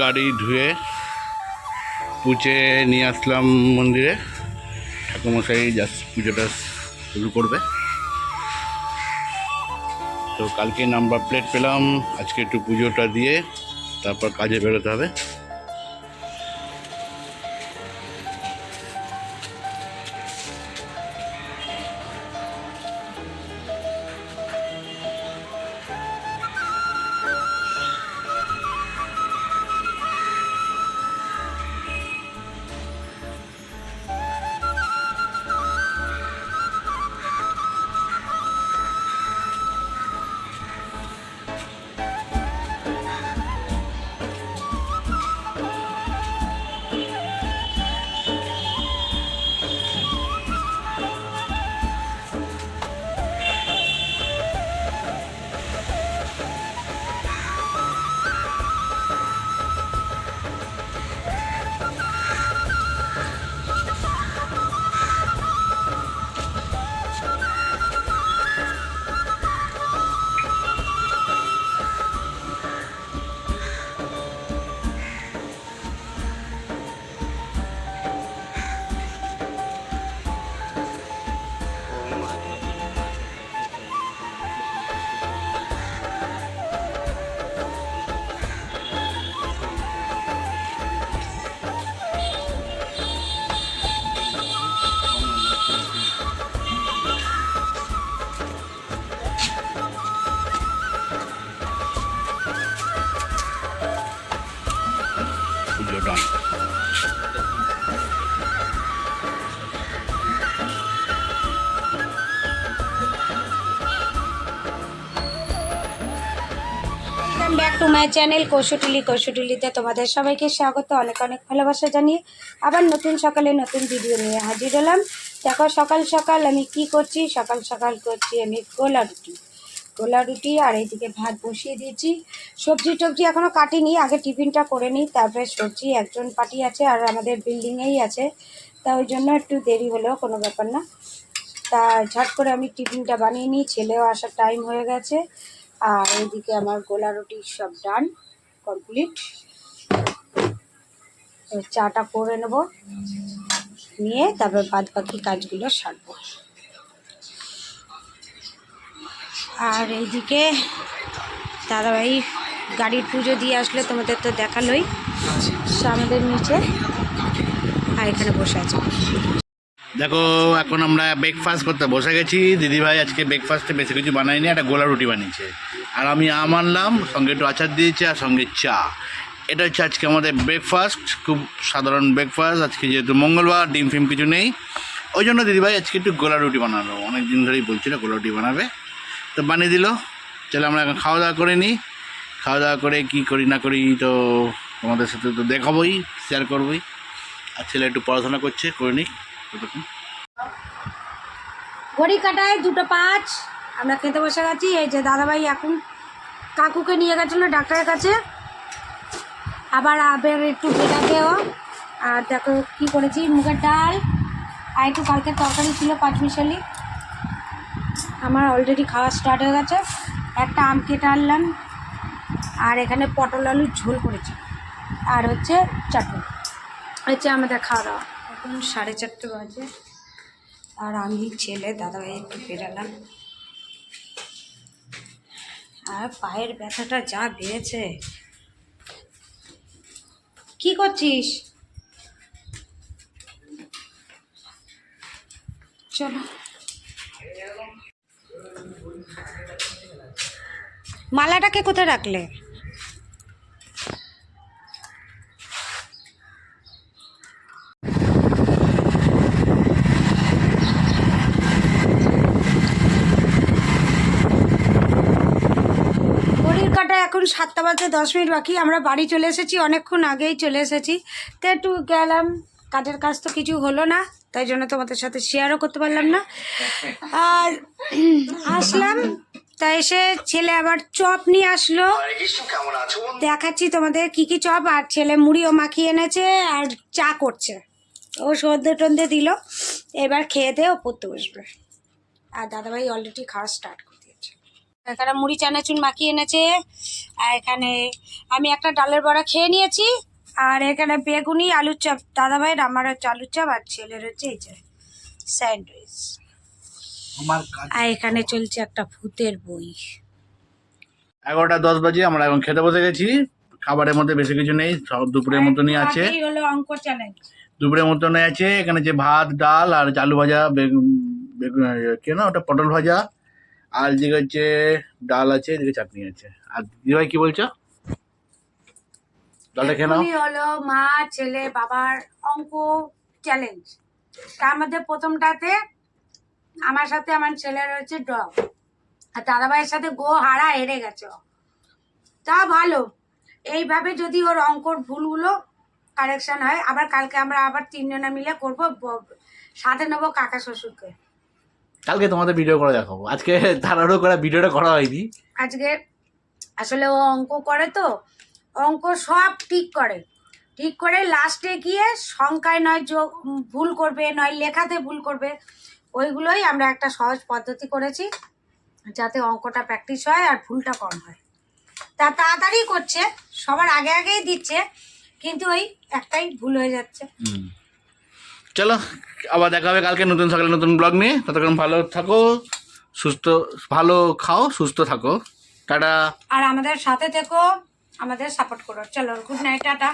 গাড়ি ধুয়ে পুচে নিয়ে আসলাম মন্দিরে। ঠাকুমশাই জাস্ট পুজোটা শুরু করবে। তো কালকে নাম্বার প্লেট পেলাম, আজকে একটু পুজোটা দিয়ে তারপর কাজে বেরোতে হবে। টু মাই চ্যানেল কৌশুটুলি, কৌশুটুলিতে তোমাদের সবাইকে স্বাগত, অনেক অনেক ভালোবাসা জানিয়ে আবার নতুন সকালে নতুন ভিডিও নিয়ে হাজির হলাম। দেখো, সকাল সকাল আমি কি করছি? সকাল সকাল করছি আমি গোলা রুটি। গোলা রুটি আর এইদিকে ভাত বসিয়ে দিয়েছি। সবজি টবজি এখনও কাটিনি, আগে টিফিনটা করে নিই, তারপরে সবজি, একজন পার্টি আছে আর আমাদের বিল্ডিংয়েই আছে। তা ওই জন্য একটু দেরি হলেও কোনো ব্যাপার না। তা ঝট করে আমি টিফিনটা বানিয়ে নিই, ছেলেও আসার টাইম হয়ে গেছে। আর এইদিকে আমার গোলা রুটি সব ডান কমপ্লিট চাটা করে নেব, নিয়ে তারপর বাদ বাকি কাজগুলো সারবো। আর এইদিকে দাদাভাই গাড়ির পুজো দিয়ে আসলে তোমাদের তো দেখালোই আমাদের নিচে, আর এখানে বসে আছে। দেখো, এখন আমরা ব্রেকফাস্ট করতে বসে গেছি। দিদিভাই আজকে ব্রেকফাস্টে বেশি কিছু বানায়নি, একটা গোলা রুটি বানিয়েছে। আর আমি আম আনলাম, সঙ্গে একটু আচার দিয়েছে আর সঙ্গে চা। এটা হচ্ছে আজকে আমাদের ব্রেকফাস্ট খুব সাধারণ ব্রেকফাস্ট আজকে যেহেতু মঙ্গলবার, ডিম ফিম কিছু নেই। ওই জন্য দিদিভাই আজকে একটু গোলা রুটি বানালো। অনেক দিন ধরেই বলছিল গোলা রুটি বানাবে। তো বানিয়ে দিল। চলো আমরা এখন খাওয়া দাওয়া করে নিই। খাওয়া দাওয়া করে কী করি না করি তো তোমাদের সাথে তো দেখাবোই শেয়ার করবোই। আর ছেলে একটু পড়াশোনা করছে, করে নিই। ঘড়ি কাটায় দুটো পাঁচ, আমরা খেতে বসে গেছি, এই যে দাদাভাই এখন কাকুকে নিয়ে গেছিল ডাক্তারের কাছে। আবার আবার একটু বেরাবেও আর দেখো কী করেছি, মুগের ডাল আর একটু কালকে তরকারি ছিল, পাঁচমিশালি। আমার অলরেডি খাওয়া স্টার্ট হয়ে গেছে। একটা আম কেটে আনলাম। আর এখানে পটল আলুর ঝোল করেছি। আর হচ্ছে চাটনি। হচ্ছে আমাদের খাওয়া দাওয়া। এখন সাড়ে চারটে বাজে। আর আমি ছেলে দাদাভাই একটু বেরালাম। আর পায়ের ব্যথাটা যা বেড়েছে। কি করছিস? চলো। মালাটাকে কোথায় রাখলে? কাটা এখন সাতটা বাজতে দশ মিনিট বাকি। আমরা বাড়ি চলে এসেছি, অনেকক্ষণ আগেই চলে এসেছি। তো একটু গেলাম, কাজের কাজ তো কিছু হলো না, তাই জন্য তোমাদের সাথে শেয়ারও করতে পারলাম না। আর আসলাম, তা এসে ছেলে আবার চপ নিয়ে আসলো। দেখাচ্ছি তোমাদের কি কি চপ, আর ছেলে মুড়িও মাখিয়ে এনেছে আর চা করছে। ও সন্ধে টন্ধে দিল, এবার খেয়ে দিয়ে ও পড়তে বসবে। আর দাদাভাই অলরেডি খাওয়া স্টার্ট করে দিয়েছে এখানে মুড়ি চানাচুর মাখিয়ে এনেছে। আর এখানে আমি একটা ডালের বড়া খেয়ে নিয়েছি। আর এখানে বেগুনি আলুর চাপ। দাদা দাদাভাইয়ের আমার হচ্ছে আলুর চাপ আর ছেলের হচ্ছে এই যে স্যান্ডউইচ। আর এখানে চলছে একটা ভূতের বই। এগারোটা দশ বাজে আমরা এখন খেতে বসে গেছি। খাবারের মধ্যে বেশি কিছু নেই সব দুপুরের মতনই আছে। দুপুরের মতনই আছে এখানে যে ভাত ডাল আর চালু ভাজা বেগুন বেগুন কে না ওটা পটল ভাজা। আর এদিকে হচ্ছে ডাল আছে, এদিকে চাটনি আছে। আর দিদিভাই কি বলছো? ডালটা খেয়ে নাও। হলো মা, ছেলে, বাবার অঙ্ক চ্যালেঞ্জ তার মধ্যে প্রথমটাতে আমার সাথে আমার ছেলের হচ্ছে ড আর দাদাভাইয়ের সাথে গো হারা হেরে গেছে। তা ভালো। এইভাবে যদি ওর অঙ্কর ভুলগুলো কারেকশন হয়, আবার কালকে আমরা আবার তিনজনে মিলে করব সাথে নেব কাকা শ্বশুরকে। কালকে তোমাদের ভিডিও করে দেখাবো। আজকে তাড়াহুড়ো করে ভিডিওটা করা হয়নি। আজকে আসলে ও অঙ্ক করে তো অঙ্ক সব ঠিক করে। ঠিক করে লাস্টে গিয়ে সংখ্যায় নয় যোগ ভুল করবে নয় লেখাতে ভুল করবে ওইগুলোই আমরা একটা সহজ পদ্ধতি করেছি যাতে অঙ্কটা প্র্যাকটিস হয় আর ভুলটা কম হয়। তা তাড়াতাড়ি করছে সবার আগে আগেই দিচ্ছে কিন্তু ওই একটাই ভুল হয়ে যাচ্ছে। চলো, আবার দেখা হবে কালকে নতুন সকালে নতুন ব্লগ নিয়ে। ততক্ষণ ভালো থাকো, সুস্থ, ভালো খাও, সুস্থ থাকো। টাটা। আর আমাদের সাথে থেকো, আমাদের সাপোর্ট করো। চলো গুড নাইট টাটা।